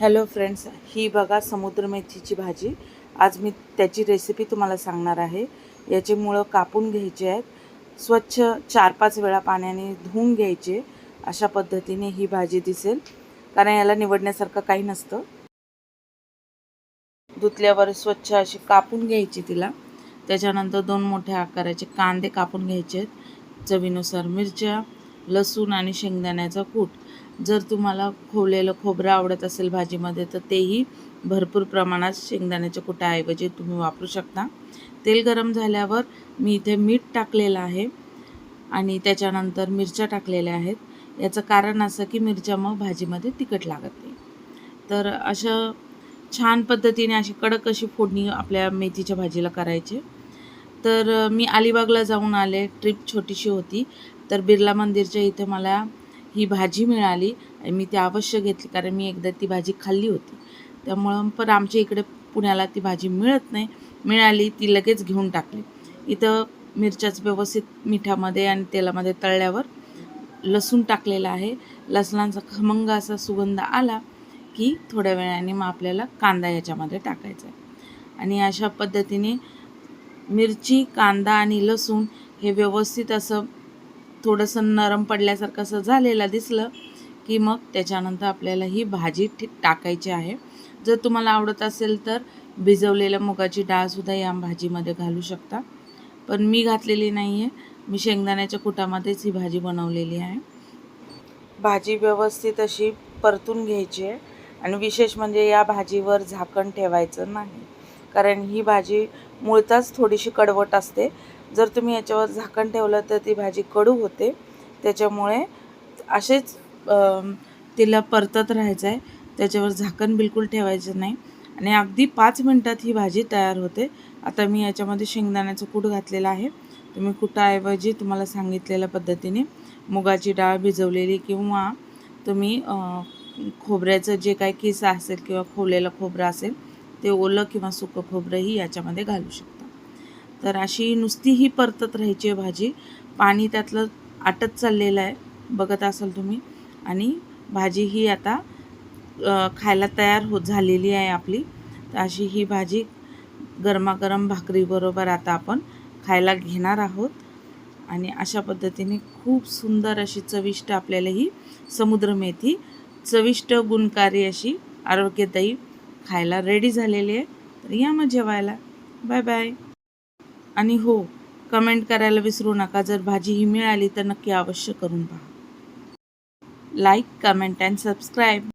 Hello friends ही बघा समुद्र मेथीची भाजी. आज मी त्याची रेसिपी तुम्हाला सांगणार आहे. याचे मुळं कापून घ्यायचे आहेत. स्वच्छ चार पाच वेळा पाण्याने धुवून घ्यायचे. अशा पद्धतीने ही भाजी दिसेल. कारण याला निवडण्यासारखं काही नसतं. धुतल्यावर स्वच्छ अशी कापून घ्यायची तिला. त्याच्यानंतर दोन मोठ्या आकाराचे कांदे कापून घ्यायचे आहेत. चवीनुसार मिरच्या लसूण आणि शेंगदाण्याचा कूट. जर तुम्हाला खोवलेलं खोबरं आवडत असेल भाजीमध्ये तर तेही भरपूर प्रमाणात शेंगदाण्याच्या कुटाऐवजी तुम्ही वापरू शकता. तेल गरम झाल्यावर मी इथे मीठ टाकलेलं आहे आणि त्याच्यानंतर मिरच्या टाकलेल्या आहेत. याचं कारण असं की मिरच्या मग भाजीमध्ये तिखट लागत नाही. तर अशा छान पद्धतीने अशी कडक अशी फोडणी आपल्या मेथीच्या भाजीला करायची. तर मी अलिबागला जाऊन आले. ट्रिप छोटीशी होती. तर बिर्ला मंदिरच्या इथे मला ही भाजी मिळाली. आणि मी ती अवश्य घेतली कारण मी एकदा ती भाजी खाल्ली होती. त्यामुळं पण आमच्या इकडे पुण्याला ती भाजी मिळत नाही. मिळाली ती लगेच घेऊन टाकली. इथं मिरच्याच व्यवस्थित मिठामध्ये आणि तेलामध्ये तळल्यावर लसूण टाकलेला आहे. लसणाचा खमंग असा सुगंध आला की थोड्या वेळाने मग आपल्याला कांदा याच्यामध्ये टाकायचा आहे. आणि अशा पद्धतीने मिरची कांदा आणि लसूण हे व्यवस्थित असं थोडंसं नरम पडल्यासारखं असं झालेलं दिसलं की मग त्याच्यानंतर आपल्याला ही भाजी टाकायची आहे. जर तुम्हाला आवडत असेल तर भिजवलेल्या मुगाची डाळसुद्धा या भाजीमध्ये घालू शकता. पण मी घातलेली नाही आहे मी शेंगदाण्याच्या कुटामध्येच ही भाजी बनवलेली आहे. भाजी व्यवस्थित अशी परतून घ्यायची आहे आणि विशेष म्हणजे या भाजीवर झाकण ठेवायचं नाही. कारण ही भाजी मुळताच थोडीशी कडवट असते. जर तुम्ही याच्यावर झाकण ठेवलं तर ती भाजी कडू होते. त्याच्यामुळे असेच तिला परतत राहायचं आहे त्याच्यावर झाकण बिलकुल ठेवायचं नाही. आणि अगदी पाच मिनटात ही भाजी तयार होते. आता मी याच्यामध्ये शेंगदाण्याचं कूट घातलेलं आहे. तुम्ही कुटाऐवजी तुम्हाला सांगितलेल्या पद्धतीने मुगाची डाळ भिजवलेली किंवा तुम्ही खोबऱ्याचं जे काही किस असेल किंवा खोवलेलं खोबरं असेल ते ओलं किंवा सुकं खोबरंही याच्यामध्ये घालू शकता. तर अशी नुसती ही परतत राहायची आहे भाजी. पाणी त्यातलं आटत चाललेलं आहे. बघत असाल तुम्ही. आणि भाजी ही आता खायला तयार होत झालेली आहे आपली. तर अशी ही भाजी गरमागरम भाकरीबरोबर आता आपण खायला घेणार आहोत. आणि अशा पद्धतीने खूप सुंदर अशी चविष्ट आपल्याला ही समुद्र मेथी चविष्ट गुणकारी अशी आरोग्यदायी खायला रेडी झालेली आहे. तर या मग जेवायला. बाय बाय आणि हो कमेंट करायला विसरू नका. जर भाजी ही मिळाली तर नक्की अवश्य करून पहा. Like comment and subscribe